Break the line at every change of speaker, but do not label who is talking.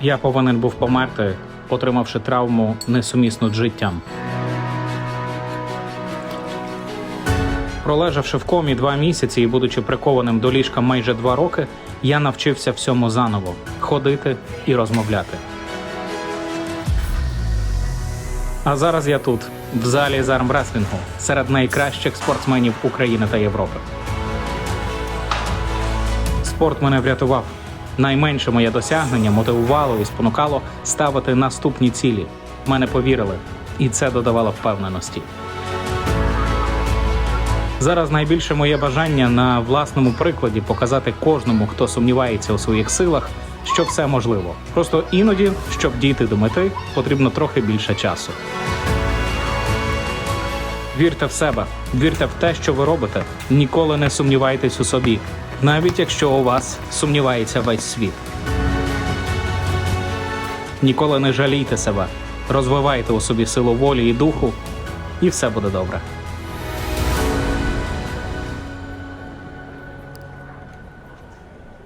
Я повинен був померти, отримавши травму несумісну з життям. Пролежавши в комі два місяці і будучи прикованим до ліжка майже два роки, я навчився всьому заново ходити і розмовляти. А зараз я тут, в залі з армреслінгу, серед найкращих спортсменів України та Європи. Спорт мене врятував. Найменше моє досягнення мотивувало і спонукало ставити наступні цілі. Мене повірили, і це додавало впевненості. Зараз найбільше моє бажання на власному прикладі показати кожному, хто сумнівається у своїх силах, що все можливо. Просто іноді, щоб дійти до мети, потрібно трохи більше часу. Вірте в себе, вірте в те, що ви робите. Ніколи не сумнівайтесь у собі, навіть якщо у вас сумнівається весь світ. Ніколи не жалійте себе, розвивайте у собі силу волі і духу, і все буде добре.